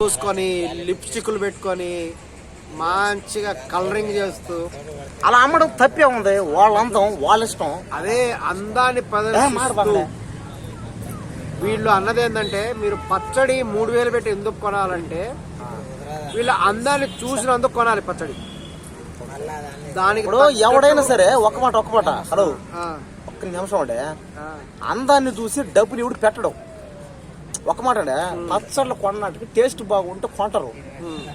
పూసుకొని లిప్స్టిక్లు పెట్టుకొని మంచిగా కలరింగ్ చేస్తూ అలా అమ్మడం తప్పే ఉంది. వాళ్ళ అందం వాళ్ళ ఇష్టం. అదే అందాన్ని ప్రదర్శిస్తూ. వీళ్ళు అన్నది ఏంటంటే మీరు పచ్చడి మూడు వేలు పెట్టి ఎందుకు కొనాలంటే వీళ్ళ అందాన్ని చూసినందుకు కొనాలి పచ్చడి. దానికి ఇప్పుడు ఎవడైనా సరే ఒక మాట ఒక మాట. హలో ఒక్క నిమిషం అంటే అందాన్ని చూసి డబ్బులు ఎవడు పెట్టడం? ఒక మాట పచ్చళ్ళు కొన్నట్టుకి టేస్ట్ బాగుంటే కొంటారు.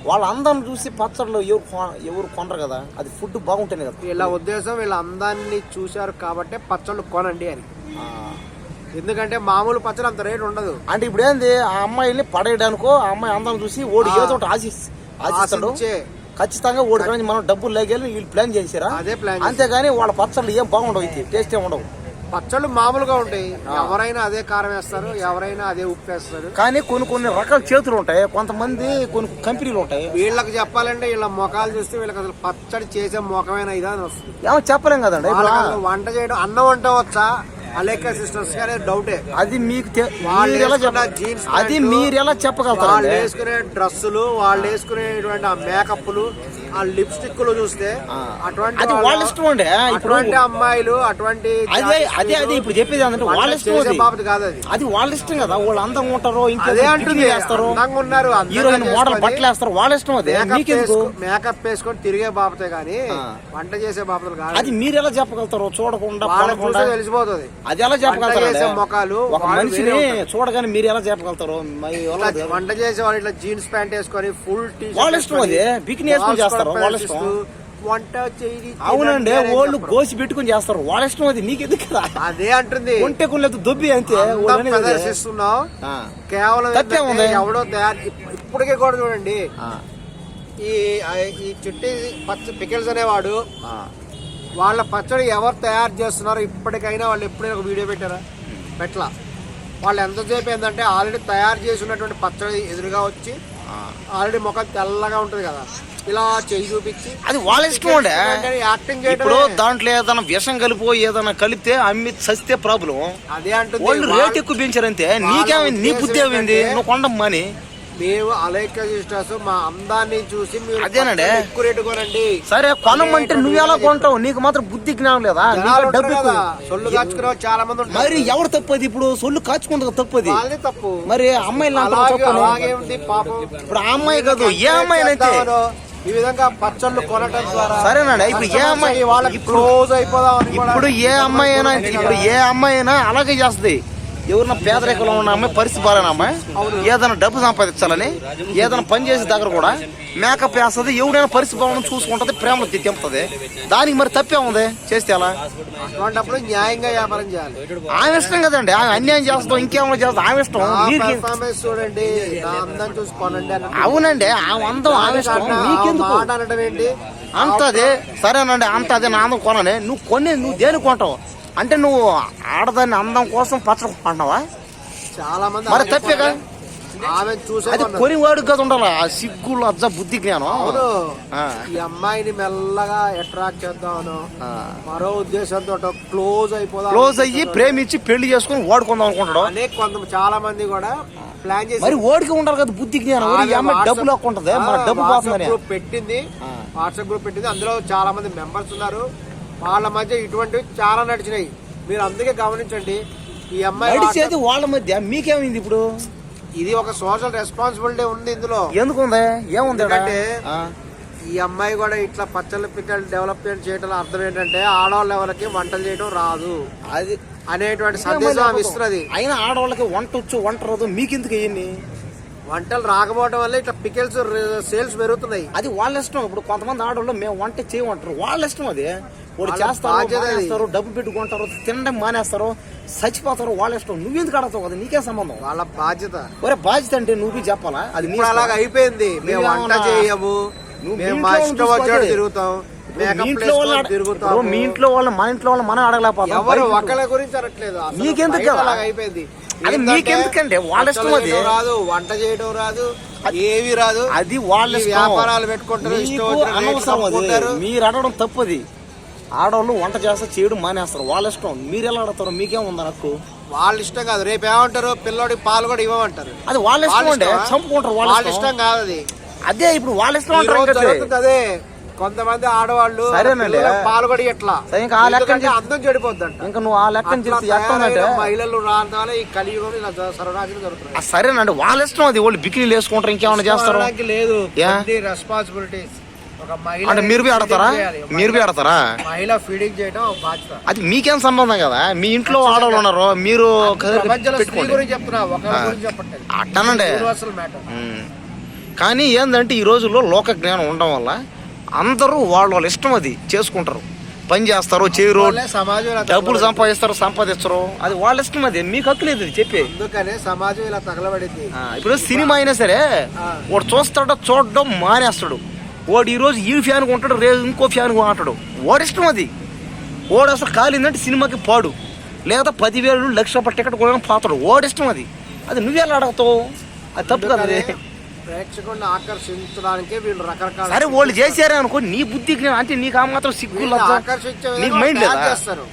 వాళ్ళ చూసి పచ్చళ్ళు ఎవరు ఎవరు కొనరు కదా అది ఫుడ్ బాగుంటేనే కదా. వీళ్ళ ఉద్దేశం వీళ్ళ అందాన్ని చూశారు కాబట్టి పచ్చళ్ళు కొనండి అని. ఎందుకంటే మామూలు పచ్చడి అంత రేటు ఉండదు. అంటే ఇప్పుడు ఏంది ఆ అమ్మాయిని పడేయడానికో ఆ అమ్మాయి అందం చూసి ఓడి. ఏదో ఒకటి ఆశి ఆశిస్తాడు. ఖచ్చితంగా ఓడి మనం డబ్బులు లేకెళ్ళి వీళ్ళు ప్లాన్ చేసారా అదే ప్లాన్ అంతేగాని వాళ్ళ పచ్చళ్ళు ఏం బాగుండవు ఇది టేస్ట్ ఏం ఉండవు. పచ్చళ్ళు మామూలుగా ఉంటాయి. ఎవరైనా అదే కారం వేస్తారు ఎవరైనా అదే ఉప్పు వేస్తారు. కానీ కొన్ని కొన్ని రకాల చేతులు ఉంటాయి. కొంతమంది కొన్ని కంపెనీలు ఉంటాయి. వీళ్ళకి చెప్పాలంటే వీళ్ళ ముఖాలు చూస్తే వీళ్ళకి అసలు పచ్చడి చేసే ముఖమేనా ఇదా అని వస్తుంది. ఏమో చెప్పలేం కదండి. వంట చేయడం అన్నం వంట వచ్చా? అలేక సిస్టర్స్ అనేది డౌటే అది మీకు వాళ్ళు జీన్స్ అది మీరు ఎలా వాళ్ళు చెప్పగలుగుతారండి వేసుకునే డ్రెస్సులు వాళ్ళు వేసుకునేటువంటి ఆ మేకప్లు ఆ లిప్స్టిక్లు చూస్తే ఆ. అటువంటి అది వాళ్ళ- ఇష్టం అండి ఇప్పుడు అటువంటి అమ్మాయిలు అటువంటి అదే అదే అదే ఇప్పుడు చెప్పేది ఏంటంటే వాళ్ళ ఇష్టం బాబు కాదు అది. అది వాళ్ళ ఇష్టం కదా. వాళ్ళు అందంగా ఉంటారు బికినీ వేస్తారు ఉన్నారు హీరోయిన్ మోడల్ బట్టలు వేస్తారు వాళ్ళ ఇష్టం అది. వేసుకు- మేకప్ వేసుకొని తిరిగే బాబతే గానీ. వంట చేసే బాబతులు కాదు అది మీరు ఎలా చెప్పగలుగుతారు చూడకుండా చూస్తే తెలిసిపోతుంది. అది ఎలా చెప్పగలుగుతారు ముఖాలు ఒక మనిషిని. చూడగానే మీరు ఎలా చెప్పగలుగుతారు? వంట చేసే వాళ్ళు ఇట్లా జీన్స్ ప్యాంట్ వేసుకొని ఫుల్ టీ వాళ్ళ ఇష్టం అది. బికినీ వేసుకొని చేస్తారు, వాళ్ళ ఇష్టం. వంట చేయి అవునండి వాళ్ళు గోసి పెట్టుకుని చేస్తారు వాళ్ళ ఇష్టం అది నీకెందుకు కదా? అదే అంటుంది. ఒంటె కొనలేదు దొబ్బి అంతే. ప్రదర్శిస్తున్నావు. కేవలం. ఎవడో తయారు ఇప్- ఇప్పటికే కూడా చూడండి. ఈ ఈ చుట్టి పచ్చ పికిల్స్ అనేవాడు. వాళ్ళ పచ్చడి ఎవరు తయారు చేస్తున్నారో ఇప్పటికైనా వాళ్ళు ఎప్పుడైనా ఒక వీడియో పెట్టారా? పెట్టలా. వాళ్ళు ఎంతసేపు ఏంటంటే ఆల్రెడీ తయారు చేసి ఉన్నటువంటి పచ్చడి ఎదురుగా వచ్చి ఆల్రెడీ ముఖం తెల్లగా ఉంటుంది కదా. ఇలా చెయ్యి చూపించి అది వాళ్ళ ఇష్టం అండి యాక్టింగ్ ఇప్పుడు చేయడం దాంట్లో ఏదైనా విషం కలిపో ఏదైనా కలిపితే అమ్మి చస్తే ప్రాబ్లం అదే అంటుంది వాళ్ళు రేట్ ఎక్కువ పెంచారంతే. నీకేమైంది? నీ బుద్ధి ఏమైంది? నువ్వు కొండమ్మని. మేము అలైక సిస్టర్స్ మా అందాన్ని చూసి మీరు అదేనండి. ఎక్కువ రేటు కొనండి. సరే కొనమంటే నువ్వు ఎలా కొంటావు? నీకు మాత్రం బుద్ధి జ్ఞానం లేదా? డబ్బు. సొల్లు కాచుకునే చాలా మంది ఉంటారు. మరి ఎవరు తప్పది ఇప్పుడు? సొల్లు కాచుకుంటుంది తప్పది. తప్పు. మరి అమ్మాయిలు పాపం. ఇప్పుడు ఆ అమ్మాయి కాదు ఏ అమ్మాయి అయితే? ఈ విధంగా పచ్చళ్ళు కొనటం ద్వారా సరేనండి ఇప్పుడు ఏ అమ్మాయి వాళ్ళకి క్లోజ్ అయిపోదాం ఇప్పుడు ఏ అమ్మాయి అయినా ఇప్పుడు ఏ అమ్మాయి అయినా అలాగే చేస్తుంది. ఎవరన్నా పేదరికంలో ఉన్న అమ్మాయి పరిస్థితి బాగాలేని అమ్మాయి. ఏదైనా డబ్బు సంపాదించాలని ఏదైనా పని చేసే దగ్గర కూడా మేకప్ వేస్తుంది ఎవడైనా పరిస్థితి బాగుంది చూసుకుంటది ప్రేమలో తెంపుతుంది దానికి మరి తప్పే ఉంది? చేస్తే అలా న్యాయంగా వ్యాపారం చేయాలి. ఆమె ఇష్టం కదండి. ఆమె అన్యాయం చేస్తాం ఇంకేమో చేస్తాం ఆమె ఇష్టం. చూడండి అవునండి ఆమె అందం ఆమె ఇష్టం. మీకెందుకు? అంతది. సరేనండి అంత అదే నా అందం కొనని. నువ్వు కొన్ని నువ్వు దేని కొంటావు? అంటే నువ్వు ఆడదాన్ని అందం కోసం పచ్చడి కొంటున్నావా చాలా మంది మరి తప్పే కదా? అది. కొనివాడు కదా ఉండాలి. ఆ సిగ్గు లజ్జ బుద్ధి జ్ఞానం. ఈ అమ్మాయిని మెల్లగా అట్రాక్ట్ చేద్దామను. మరో ఉద్దేశంతో క్లోజ్ అయిపోదాం క్లోజ్ అయ్యి ప్రేమించి పెళ్ళి చేసుకుని వాడుకుందాం అనుకుంటాడు అనేక కొంత చాలా మంది కూడా ప్లాన్ చేసి మరి ఓడికి ఉండాలి కదా బుద్ధి జ్ఞానం. ఓడి ఈ అమ్మాయి డబ్బులు లాక్కుంటది మన డబ్బు పెట్టింది. వాట్సాప్ గ్రూప్ పెట్టింది. అందులో చాలా మంది మెంబర్స్ ఉన్నారు. వాళ్ళ మధ్య ఇటువంటివి చాలా నడిచినాయి. మీరు అందుకే గమనించండి ఈ అమ్మాయి నడిచేది వాళ్ళ మధ్య. మీకేమైంది ఇప్పుడు? ఇది ఒక సోషల్ రెస్పాన్సిబిలిటీ ఉంది ఇందులో. ఎందుకుంది? ఏముంది ఈడ? ఎందుకంటే ఆ, ఈ అమ్మాయి కూడా ఇట్లా పచ్చళ్ళ పిక్కలు డెవలప్మెంట్ చేయడం అర్థం ఏంటంటే ఆడవాళ్ళ ఎవరికి వంటలు చేయడం రాదు. అది అనేటువంటి సందేశం ఇస్తున్నది అయినా ఆడవాళ్ళకి వంట వచ్చు వంట రాదు. మీకెందుకు అయ్యింది వంటలు రాకపోవడం వల్ల ఇట్లా పికెల్స్ సేల్స్ పెరుగుతున్నాయి. అది వాళ్ళ ఇష్టం. ఇప్పుడు కొంతమంది ఆడవాళ్ళు మేము వంట చేయమంటారు. వాళ్ళ ఇష్టం అది. వాడు వాళ్ళ చేస్తారు. మానేస్తారు డబ్బు పెట్టుకుంటారు తినడం మానేస్తారు చచ్చిపోతారు వాళ్ళ ఇష్టం నువ్వెందుకు ఆడతావు కదా నీకే సంబంధం వాళ్ళ బాధ్యత ఒరే బాధ్యత అంటే నువ్వు చెప్పాలా అది అలాగ. అయిపోయింది మేము వంట చేయము మేము మీ ఇష్టం వచ్చాడు. తిరుగుతాం మీ ఇంట్లో ఇప్పుడు మీ ఇంట్లో వాళ్ళని మన ఇంట్లో వాళ్ళని మనం అడగలేకపోతాం ఎవరు బయట ఒకళ్ళ గురించి అనట్లేదు? అలాగ అయిపోయింది అది మీకెందుకండి? వాళ్ళ ఇష్టం అది. రాదు వంట చేయడం రాదు ఏవి రాదు అది వాళ్ళ. వ్యాపారాలు పెట్టుకుంటారు. మీరు అడగడం తప్పది ఆడవాళ్ళు వంట చేస్తే చేయడం మానేస్తారు. వాళ్ళ ఇష్టం. మీరు ఎలా ఆడతారు మీకేం ఉందా హక్కు వాళ్ళ ఇష్టం కాదు. రేపు ఏమంటారు? పిల్లోడికి పాలు కూడా ఇవ్వమంటారు. అది వాళ్ళ ఇష్టం ఇష్టమా? చంపుకుంటారు వాళ్ళ ఇష్టం. కాదు అది. అదే ఇప్పుడు వాళ్ళ ఇష్టం అంటారు అదే. కొంతమంది ఆడవాళ్ళు సరేనండి. పిల్లలకు పాలు కూడా ఎట్లా ఇంకా ఆ ఎందుకంటే అందం చెడిపోద్దంట. ఇంకా నువ్వు ఆ తయారైన మహిళలు వల్ల ఈ కలియుగం ఇలా సర్వనాశనం జరుగుతుంది సరేనండి. వాళ్ళ ఇష్టం అది. వాళ్ళు బికినీలు వేసుకుంటారు ఇంకేమైనా చేస్తారు? లేదు. యా? రెస్పాన్సిబిలిటీస్ ఒక మహిళ అంటే మీరు పోయి ఆడతారా. మీరు పోయి ఆడతారా? మహిళ ఫీడింగ్ చేయడం ఒక బాధ్యత. అది మీకేం సంబంధం కదా? మీ ఇంట్లో ఆడవాళ్ళు ఉన్నారు మీరు ప్రపంచంలో స్త్రీ పెట్టుకోండి. గురించి చెప్తున్నా ఒకరి గురించి చెప్పట్లేదు. అట్టనండి. Universal matter um. కానీ ఏంటంటే ఈ రోజుల్లో లోక జ్ఞానం ఉండడం వల్ల అందరూ వాళ్ళ వాళ్ళ ఇష్టం అది చేసుకుంటారు. పని చేస్తారు చేయరు సమాజం డబ్బులు. సంపాదిస్తారు సంపాదిస్తారు అది వాళ్ళ ఇష్టం అది మీకు హక్కు లేదు చెప్పే. అందుకనే సమాజం ఇలా తగలబడింది. ఇప్పుడు సినిమా అయినా సరే. వాడు చూస్తాడో చూడడం మానేస్తాడు. వాడు ఈ రోజు ఈ ఫ్యాన్ కొంటాడు రేపు ఇంకో ఫ్యాన్ కొంటాడు వాడి ఇష్టం అది. వాడు అసలు కాలిందంటే సినిమాకి పాడు. లేదా పదివేలు లక్ష రూపాయల టికెట్ కూడా పోతాడు. వాడి ఇష్టం అది. అది నువ్వెలా అడగతావు? అది తప్పు కదా అది. ప్రేక్షకుల్ని ఆకర్షించడానికి వీళ్ళు రకరకాల సరే వాళ్ళు చేశారే అనుకో నీ బుద్ధి జ్ఞానం అంటే నీకు ఆ మాత్రం సిగ్గు నీకు మైండ్ లేదా.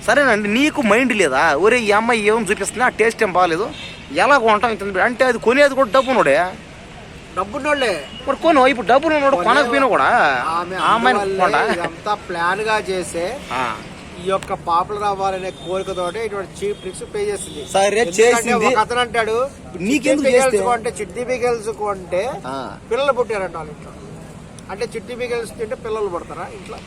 సరేనండి నీకు మైండ్ లేదా? ఒరే ఈ అమ్మాయి ఏం చూపిస్తున్నా ఆ టేస్ట్ ఏం బాగాలేదు ఎలా కొంటాం అంటే అది కొనేది కూడా డబ్బు నోడే డబ్బున్నోళ్ళే మరి కొను ఇప్పుడు డబ్బులు ఉన్నాడు కొనకపోయినా కూడా ఆమె ఇదంతా ప్లాన్గా చేసే ఆ. ఈ యొక్క పాపులర్ అవ్వాలనే కోరికతోటి ఇటువంటి చీప్ ట్రిక్స్ పే చేసింది సరే, చేసింది. ఒక అతను అంటాడు నీకెందుకు చిట్టి చేస్తే? చిట్టి ఆ. పిల్లలు పుట్టారంట వాళ్ళ ఇంట్లో అంటే చిట్టి పిగల్స్ తింటే పిల్లలు పుడతారా ఇంట్లో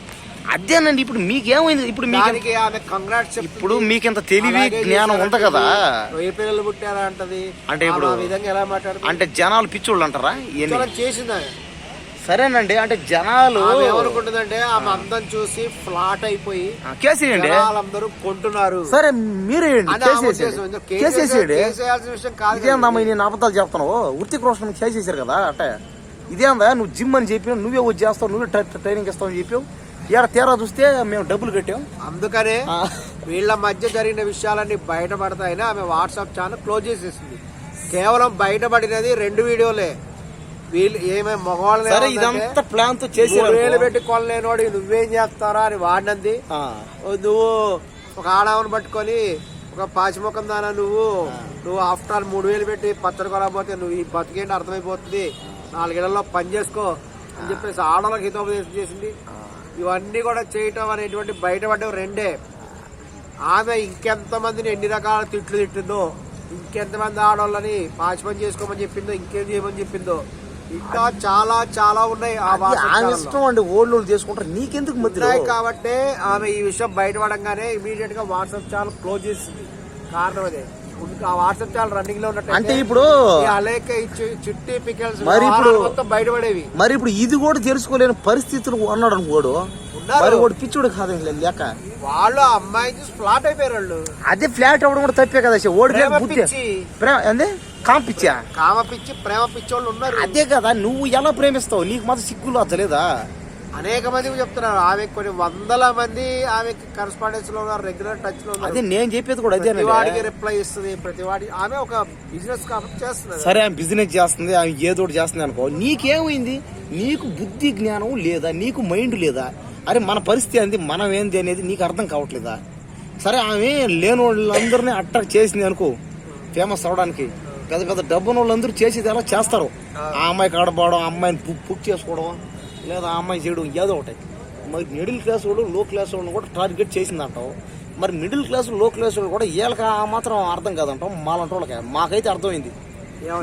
అదేనండి ఇప్పుడు మీకేమైంది? ఇప్పుడు మీకు ఆమె కంగ్రాట్స్ ఇప్పుడు మీకింత తెలివి జ్ఞానం ఉంది కదా? ఏ పిల్లలు పుట్టారా అంటది. అంటే ఇప్పుడు- విధంగా ఎలా మాట్లాడుతుంది అంటే జనాలు పిచ్చోళ్ళు అంటారా? చేసింది. సరేనండి అంటే జనాలు ఏమనుకుంటుందంటే ఆమె అందం చూసి ఫ్లాట్ అయిపోయి కేసేయండి. జనాలందరూ కొంటున్నారు. సరే మీరే అని ఆమె ఉద్దేశం. కేసేసేయండి. ఇదేందమ్మా నేను అబద్ధాలు చెప్తున్నావు? వృత్తి రోషన్ చేసేసారు కదా అంటే ఇదేందా? నువ్వు జిమ్ అని చెప్పి నువ్వే వచ్చి చేస్తావు నువ్వే ట్రై- ట్రైనింగ్ ఇస్తావు అని చెప్పావు. ఈడ తీరా చూస్తే మేము డబ్బులు కట్టాం. అందుకనే వీళ్ళ మధ్య జరిగిన విషయాలన్నీ బయటపడతాయని ఆమె వాట్సాప్ ఛానల్ క్లోజ్ చేసేసింది. కేవలం బయటపడినది రెండు వీడియోలే. వీళ్ళు ఏమే మగవాళ్ళని సరే ఏమందంటే, ఇదంతా ప్లాన్తో చేసారు వేలు పెట్టి కొనలేనోడు నువ్వేం చేస్తారా అని వాడినంది. నువ్వు ఒక ఆడవని పట్టుకొని ఒక పాచిముఖం దానా నువ్వు. నువ్వు ఆఫ్టర్ ఆల్ మూడు వేలు పెట్టి పచ్చడి కొనకపోతే నువ్వు ఈ బతికేంటి అర్థమైపోతుంది. నాలుగేళ్ళలో పని చేసుకో అని చెప్పేసి ఆడవాళ్ళకి హితోపదేశం చేసింది. ఇవన్నీ కూడా చేయటం అనేటువంటి బయటపడ్డవి రెండే. ఆమె ఇంకెంతమందిని ఎన్ని రకాల తిట్లు తిట్టిందో ఇంకెంతమంది ఆడవాళ్ళని పాచి పని చేసుకోమని చెప్పిందో ఇంకేం చేయమని చెప్పిందో ఇంకా చాలా చాలా ఉన్నాయి ఆ ఆమె. ఇష్టం అండి ఓళ్ళు చేసుకుంటారు. నీకెందుకు మధ్యలో? ఉన్నాయి కాబట్టి ఆమె ఈ విషయం బయటపడంగానే ఇమీడియట్గా వాట్సాప్ ఛానల్ క్లోజ్ చేసింది. కారణం అదే ఆ వాట్సాప్ ఛానల్ రన్నింగ్లో ఉన్నట్టు అంటే ఇప్పుడు అలేక ఇచ్చి చిట్టి పికల్స్ మరి ఇప్పుడు- మొత్తం బయటపడేవి. మరి ఇప్పుడు ఇది కూడా తెలుసుకోలేని పరిస్థితులు అన్నాడు అనుకోడు. మరి వాడు పిచ్చుడు కాదు లేక. వాళ్ళు ఆ అమ్మాయిని చూసి ఫ్లాట్ అయిపోయారు వాళ్ళు. అదే ఫ్లాట్ అవ్వడం కూడా తప్పే కదా ఓడి ప్రేమ పిచ్చి. ప్రేమ ఏంది? కాంపిచ్చా కామ పిచ్చి ప్రేమ పిచ్చి వాళ్ళు ఉన్నారు. అదే కదా నువ్వు ఎలా ప్రేమిస్తావు? నీకు మాత్రం సిగ్గులు అద్దలేదా అనేక మంది చెప్తున్నారు. ఆమె కొన్ని వందల మంది ఆమెకి కరస్పాండెన్స్లో ఉన్నారు రెగ్యులర్ టచ్లో అదే నేను చెప్పేది కూడా అదే వాడికి రిప్లై ఇస్తుంది ప్రతి వాడి ఆమె ఒక బిజినెస్ కాబట్టి చేస్తున్నారు సరే ఆమె బిజినెస్ చేస్తుంది ఆమె ఏదో ఒకటి చేస్తుంది అనుకో. నీకేమైంది? నీకు బుద్ధి జ్ఞానం లేదా? నీకు మైండ్ లేదా? అరే మన పరిస్థితి ఏంది? మనం ఏంది అనేది నీకు అర్థం కావట్లేదా? సరే ఆమె లేని వాళ్ళందరినీ అట్రాక్ట్ చేసింది అనుకో. ఫేమస్ అవడానికి. పెద్ద పెద్ద డబ్బున వాళ్ళందరూ చేసేది ఎలా చేస్తారు? ఆ. అమ్మాయికి ఆడబోవడం ఆ అమ్మాయిని బుక్ బుక్ చేసుకోవడం. లేదా ఆ అమ్మాయి చేయడం ఏదో ఒకటి. మరి మిడిల్ క్లాస్ వాళ్ళు లో క్లాస్ వాళ్ళని కూడా టార్గెట్ చేసిందంటావు. మరి మిడిల్ క్లాస్లో క్లాస్ వాళ్ళు కూడా వీళ్ళకి ఆ మాత్రం అర్థం కాదంటాం మాలంటి వాళ్ళకి మాకైతే అర్థమైంది?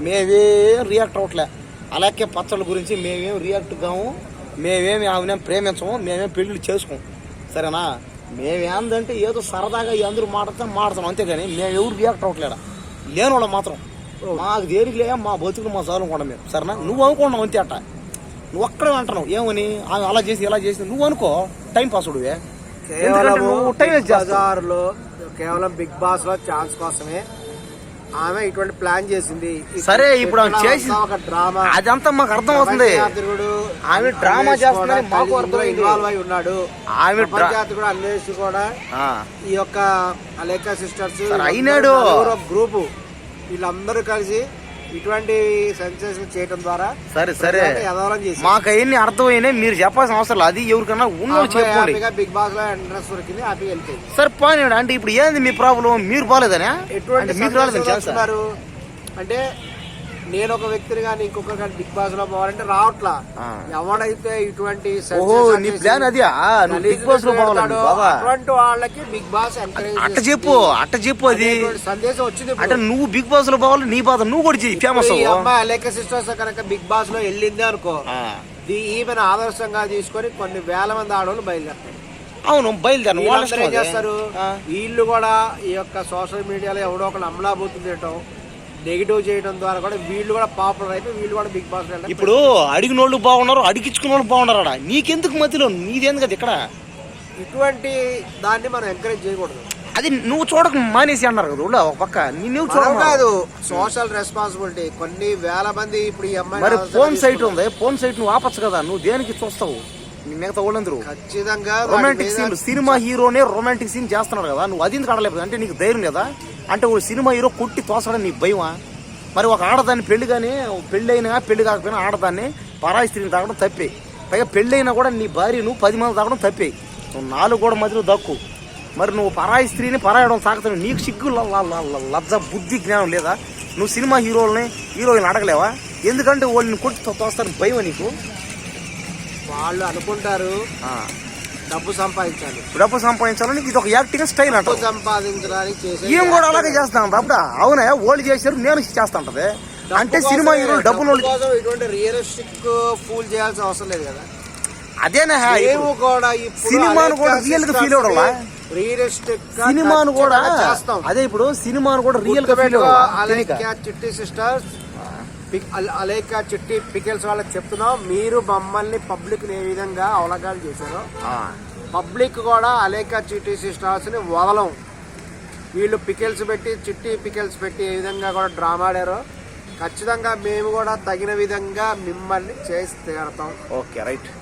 మేమేం రియాక్ట్ అవ్వట్లే. అలాగే పచ్చళ్ళ గురించి మేమేం రియాక్ట్ కాము. మేమేమి ఆమెనేం ప్రేమించము. మేమేం పెళ్ళి చేసుకోం సరేనా? మేమేందంటే ఏదో సరదాగా అందరూ మాట్లాడితే మాడతాం అంతేగాని మేము ఎవరు రియాక్ట్ అవ్వట్లేడా లేని వాళ్ళం మాత్రం మాకు దేనికి లే మా బతుకులు మా చాలు కూడా మేము. సరేనా? నువ్వు అనుకున్నావు అంతే అట్ట. నువ్వు ఒక్కడే అంటున్నావు. ఏమని? ఆమె అలా చేసి ఇలా చేసి నువ్వు అనుకో టైం పాస్ ఉడివే కేవలం బిగ్ బాస్లో ఛాన్స్ కోసమే ఆమె ఇటువంటి ప్లాన్ చేసింది. సరే, ఇప్పుడు ఆమె చేసి- ఒక డ్రామా అదంతా మాకు అర్థం అవుతుంది. ఆమె డ్రామా చేస్తుందని కూడా మాకు అర్థమైంది. ఇన్వాల్వ్ అయి ఉన్నాడు. ఆమె ప్రపంచయాత్రికుడు అన్వేష్ కూడా ఈ యొక్క అలేకా సిస్టర్స్ అయినాడు. గ్రూపు వీళ్ళందరూ కలిసి ఇటువంటి సెన్సేషన్ చేయడం ద్వారా సరే సరే. మాకు అవన్నీ అర్థమైనాయి మీరు చెప్పాల్సిన అవసరం లేదు. అది ఎవరికన్నా ఉన్నోళ్ళు చెప్పుకోండి హ్యాపీగా బిగ్ బాస్లో ఎంట్రెన్స్ దొరికింది హ్యాపీగా వెళ్ళిపోయింది. సరే పోనీ అంటే ఇప్పుడు ఏంది మీ ప్రాబ్లం మీరు బాగాలేదనే ఎటువంటి మీకు రాలేదని వస్తున్నారు? అంటే నేను ఒక వ్యక్తిని కానీ ఇంకొకరు కానీ బిగ్ బాస్లో పోవాలంటే రావట్లా. ఎవడైతే ఇటువంటి ఓహో sensation నీ చేసి ప్లాన్ అది నువ్వు బిగ్ బాస్లో బాబా అటువంటి వాళ్ళకి బిగ్ బాస్ అట్ట చెప్పు అట్ట చెప్పు అది సందేశం వచ్చింది. అంటే నువ్వు బిగ్ బాస్లో పోవాలి నీ బాధ నువ్వు కూడా ఫేమస్ అమ్మాయి అలేక సిస్టర్స్ కనుక బిగ్ బాస్లో వెళ్ళింది అనుకో ఈమెను ఆదర్శంగా తీసుకొని కొన్ని వేల మంది ఆడవాళ్ళు బయలుదేరుతారు అవును బయలుదేరు వాళ్ళ. చేస్తారు. వీళ్ళు కూడా ఈ యొక్క సోషల్ మీడియాలో ఎవడో ఒకళ్ళు అమలాబోతుంది చేయటం నెగిటివ్ చేయడం ద్వారా కూడా వీళ్ళు కూడా పాపులర్ అయిపోయి వీళ్ళు కూడా బిగ్ బాస్ ఇప్పుడు అడిగిన వాళ్ళు బాగున్నారు అడిగించుకున్న వాళ్ళు బాగున్నారు ఆడ నీకెందుకు మధ్యలో? నీదేంది కదా ఇక్కడ? ఇటువంటి దాన్ని మనం ఎంకరేజ్ చేయకూడదు. అది నువ్వు చూడక మానేసి అన్నారు కదా ఊళ్ళో ఒక పక్క. నువ్వు మనం చూడ కాదు సోషల్ రెస్పాన్సిబిలిటీ కొన్ని వేల మంది ఇప్పుడు ఈ అమ్మాయి మరి ఫోన్ సైట్. ఉంది ఫోన్ సైట్ నువ్వు ఆపచ్చు కదా నువ్వు దేనికి చూస్తావు? మిగతా వాళ్ళందరూ ఖచ్చితంగా రొమాంటిక్ సీన్ సినిమా హీరోనే రొమాంటిక్ సీన్ చేస్తున్నాడు కదా నువ్వు అది ఎందుకు ఆడలేదు అంటే నీకు ధైర్యం లేదా? అంటే ఓ సినిమా హీరో కొట్టి తోసడం నీకు భయమా? మరి ఒక ఆడదాన్ని పెళ్ళి కానీ పెళ్ళి అయినా పెళ్ళి కాకపోయినా ఆడదాన్ని పరాయి స్త్రీని తాగడం తప్పే. పైగా పెళ్ళి అయినా కూడా నీ భార్య నువ్వు పది మంది తాగడం తప్పే. నువ్వు నాలుగు కూడా మధ్యలో దక్కు. మరి నువ్వు పరాయి స్త్రీని పరాయడం తాగుతావు. నీకు సిగ్గు లజ్జ బుద్ధి జ్ఞానం లేదా? నువ్వు సినిమా హీరోలని హీరోయిన్ అడగలేవా? ఎందుకంటే వాళ్ళని కొట్టి తో- తోస్తారని భయమా నీకు? వాళ్ళు అనుకుంటారు. డబ్బు సంపాదించాలి. డబ్బు సంపాదించాలని ఇది ఒక యాక్టింగ్ స్టైల్ అంట సంపాదించడానికి చేసే ఈయన కూడా అలాగే చేస్తాను అప్పుడు? అవునా? ఓల్డ్ చేశారు నేను చేస్తా ఉంటది అంటే సినిమా హీరోలు డబ్బులు ఇటువంటి రియలిస్టిక్ ఫూల్ చేయాల్సిన అవసరం లేదు కదా. అదేనా కూడా సినిమాను కూడా real గా feel అవ్వడాలా? రియలిస్టిక్ సినిమాను కూడా అదే ఇప్పుడు సినిమాను కూడా రియల్గా ఫీల్ అలేఖ్య చిట్టి సిస్టర్స్ అలేక చిట్టి పికెల్స్ వాళ్ళకి చెప్తున్నాం. మీరు మమ్మల్ని పబ్లిక్ ఏ విధంగా అవలగాలు చేశారో పబ్లిక్ కూడా అలేక చిట్టి సిస్టర్స్ని వదలం. వీళ్ళు పికెల్స్ పెట్టి చిట్టి పికెల్స్ పెట్టి ఏ విధంగా కూడా డ్రామా ఆడారో ఖచ్చితంగా మేము కూడా తగిన విధంగా మిమ్మల్ని చేసి తీరతాం. Okay right.